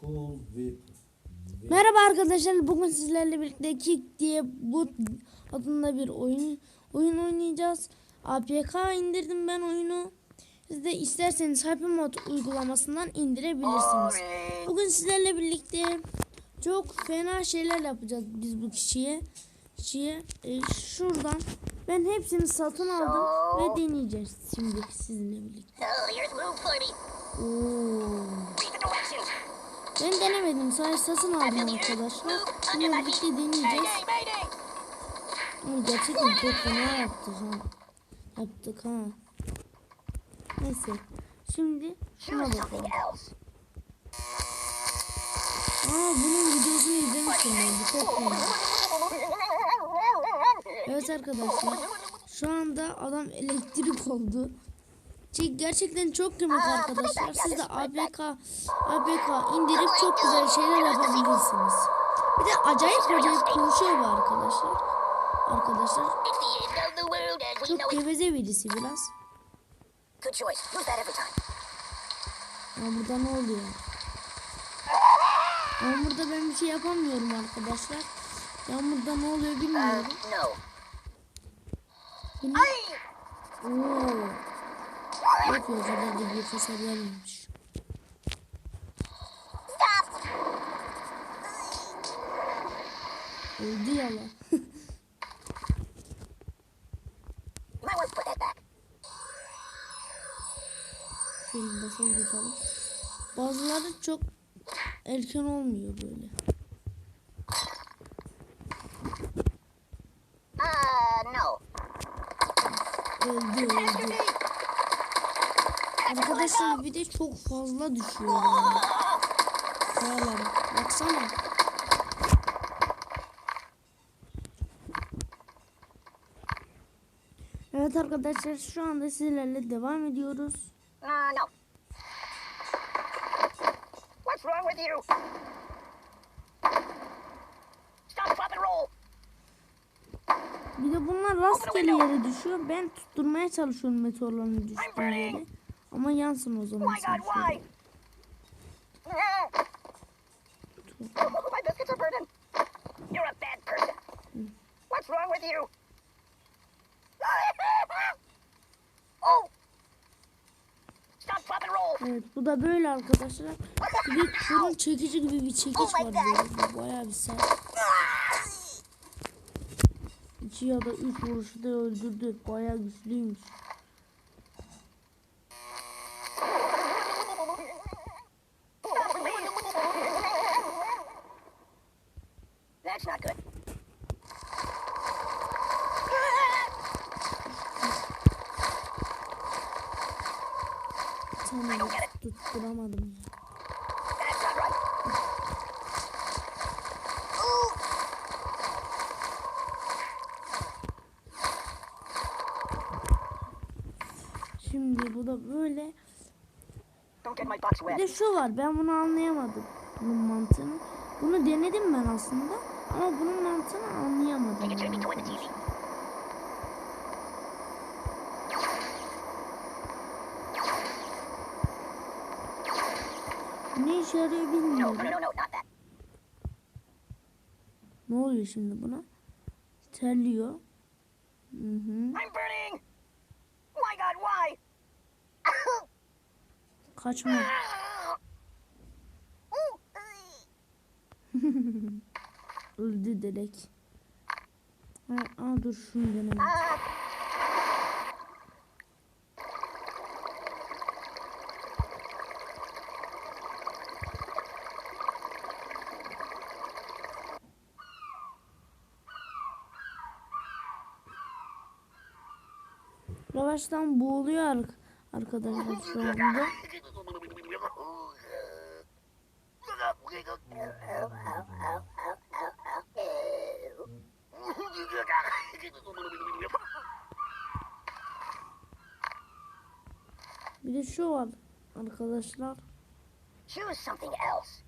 Cool Whip. Merhaba arkadaşlar. Bugün sizlerle birlikte Kick diye bu adında bir oyun oyun oynayacağız. APK indirdim ben oyunu. Siz de isterseniz Hypermod uygulamasından indirebilirsiniz. Bugün sizlerle birlikte çok fena şeyler yapacağız biz bu kişiye. Kişiye e, şuradan ben hepsini satın aldım ve deneyeceğiz şimdi sizinle birlikte. Me. Oo. Ben denemedim. Sadece satın aldım arkadaşlar. Şimdi birlikte deneyeceğiz. Ama gerçekten çok fena yaptık ha. Yaptık ha. Neyse. Şimdi şuna bakalım. Aa bunun videosunu izlemiştim ben. Çok fena. Evet arkadaşlar. Şu anda adam elektrik oldu. Şey, gerçekten çok komik arkadaşlar. Siz de APK APK indirip çok güzel şeyler yapabilirsiniz. Bir de acayip acayip konuşuyor bu arkadaşlar. Arkadaşlar çok geveze birisi biraz. Ama burada ne oluyor? Yağmurda ben bir şey yapamıyorum arkadaşlar. Yağmurda ne oluyor Uh, bilmiyorum. Bu ne? Oo. Yok ya kadar da bir hasar vermemiş. Stop. Öldü ya lan. You might want to put that back. Şöyle basalım tutalım. Bazıları çok erken olmuyor böyle. Uh, no. Öldü. Arkadaşlar bir de çok fazla düşüyor yani. Kayalara. Baksana. Evet arkadaşlar şu anda sizlerle devam ediyoruz. Uh, no. What's wrong with you? Stop, drop, and roll. Bir de bunlar rastgele yere düşüyor. Ben tutturmaya çalışıyorum meteorların düştüğü yere. Ama yansın o zaman Oh my sen God, why? Oh, my biscuits are burning. You're a bad person. What's wrong with you? oh! Stop, drop, and roll. Evet bu da böyle arkadaşlar. Bir fırın çekici gibi bir çekiç var böyle. Bayağı bir sert. İki ya da üç vuruşu da öldürdü. Bayağı güçlüymüş. That's not good. Tane tutturamadım ya. Şimdi bu da böyle. Bir de şu var ben bunu anlayamadım. Bunun mantığını. Bunu denedim ben aslında. Ama bunun mantığını anlayamadım. Yani. Ne işe yarıyor bilmiyorum. Ne oluyor şimdi buna? Terliyor. Hı hı. I'm burning! My God, why? Kaçma. Öldü direkt. Ha, aa dur şunu denemek. Yavaştan boğuluyor ar- arkadaşlar şu anda. Bir de şu var arkadaşlar. Choose something else.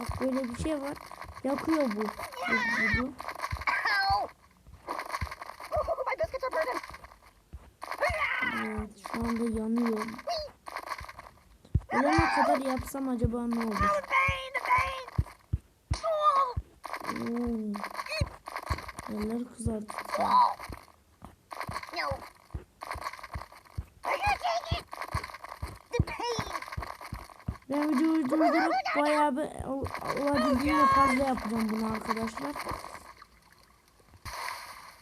Bak böyle bir şey var. Yakıyor bu. Bu, bu! Oh. Evet şu anda yanıyor. Ölene kadar yapsam acaba ne olur? Oo. The pain. Ben videoyu durdurup bayağı bir ol- olabildiğince fazla yapacağım bunu arkadaşlar.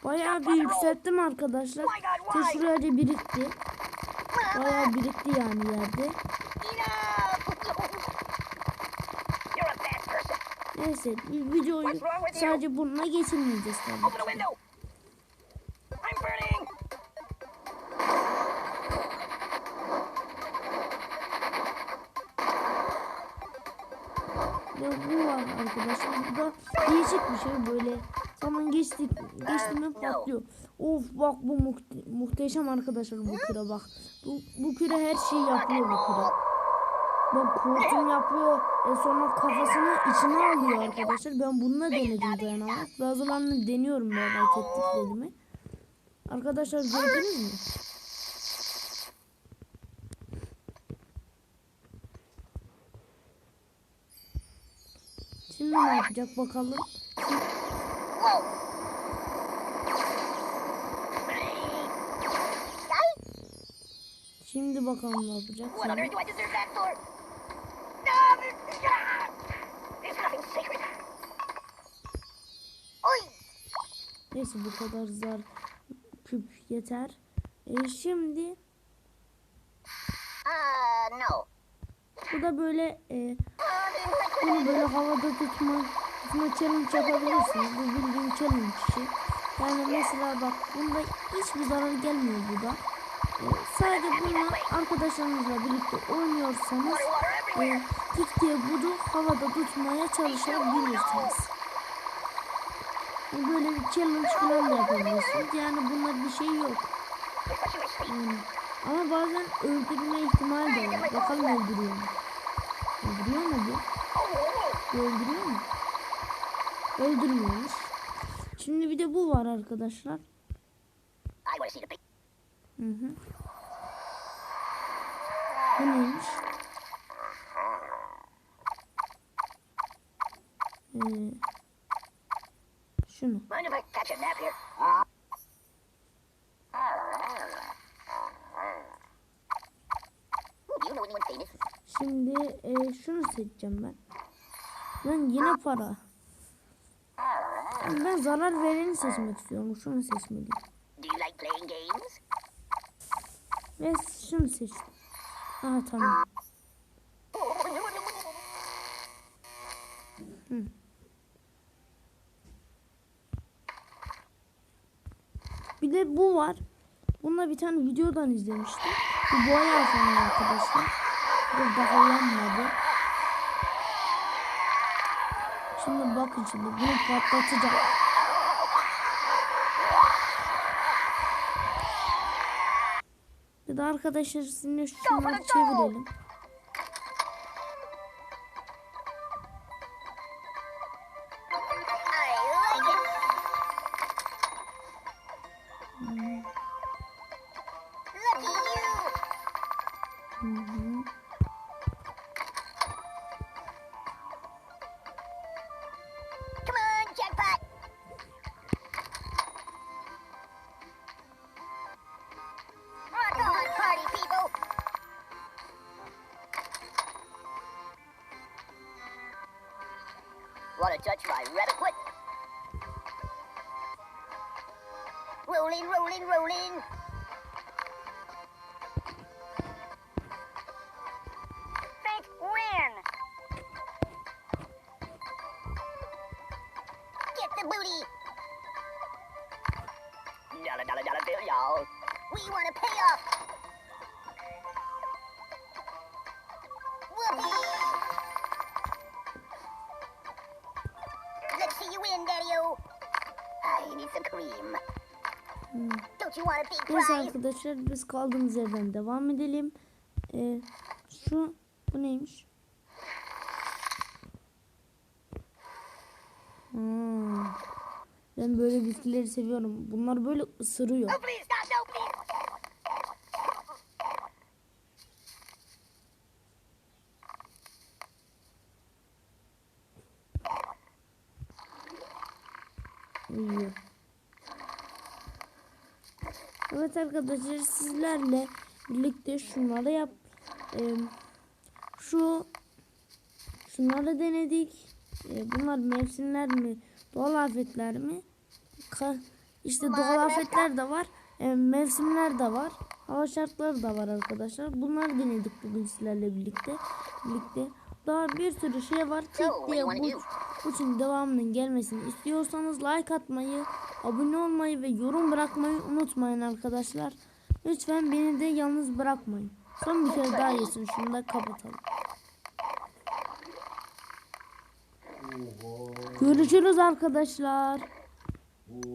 Bayağı bir yükselttim arkadaşlar. İşte şuraya da birikti. Bayağı birikti yani yerde. Enough. You're a bad person. Neyse videoyu sadece bununla geçirmeyeceğiz tabii. Ve bu var arkadaşlar. Bu da değişik bir şey böyle. Zaman geçti, geçti mi patlıyor. Of bak bu muhte- muhteşem arkadaşlar bu küre bak. Bu, bu küre her şeyi yapıyor bu küre. Bak kurşun yapıyor. E sonra kafasını içine alıyor arkadaşlar. Ben bununla denedim dayanarak. Bazılarını deniyorum merak ettiklerimi. Arkadaşlar gördünüz mü? Şimdi ne yapacak bakalım. Şimdi bakalım ne yapacak. Şimdi. Neyse bu kadar zar küp yeter. E şimdi Uh, no. bu da böyle e, bunu böyle havada tutma tutma challenge yapabilirsiniz. Bu bildiğin challenge işi. Yani mesela bak bunda hiçbir zarar gelmiyor bu da. E, sadece bunu arkadaşlarınızla birlikte oynuyorsanız e, tik diye bunu havada tutmaya çalışabilirsiniz. E, Böyle bir challenge falan da yapabilirsiniz. Yani bunda bir şey yok. Yani. Ama bazen öldürme ihtimali de var. Bakalım öldürüyor mu? Öldürüyor mu bu? Bu öldürüyor mu? Öldürmüyormuş. Şimdi bir de bu var arkadaşlar. Hı hı. Bu neymiş? Ee, famous? Şimdi e, şunu seçeceğim ben. Ben yine para. Ben zarar vereni seçmek istiyorum. Şunu seçmeliyim. Ve şunu seçtim. Aha tamam. Bir de bu var. Bununla bir tane videodan izlemiştim. Bu bayağı fena arkadaşlar. Bu daha yanmadı. Şimdi bakın şimdi bunu patlatacak. Bir de arkadaşlar sizinle şunları çevirelim. judge by rabbit. Rolling, rolling, rolling. Hmm. Neyse arkadaşlar biz kaldığımız yerden devam edelim. Ee, şu bu neymiş? Hmm. Ben böyle bitkileri seviyorum. Bunlar böyle ısırıyor. Oh, please, stop, no, please. uyuyor. Evet arkadaşlar sizlerle birlikte şunları yap. Eee, şu şunları denedik. Eee, bunlar mevsimler mi? Doğal afetler mi? Ka- işte doğal afetler de var. eee, mevsimler de var. Hava şartları da var arkadaşlar. Bunları denedik bugün sizlerle birlikte. Birlikte. Daha bir sürü şey var. Tek diye bu, bu için devamının gelmesini istiyorsanız like atmayı, abone olmayı ve yorum bırakmayı unutmayın arkadaşlar. Lütfen beni de yalnız bırakmayın. Son bir kere daha yesin. Şunu da kapatalım. Görüşürüz arkadaşlar.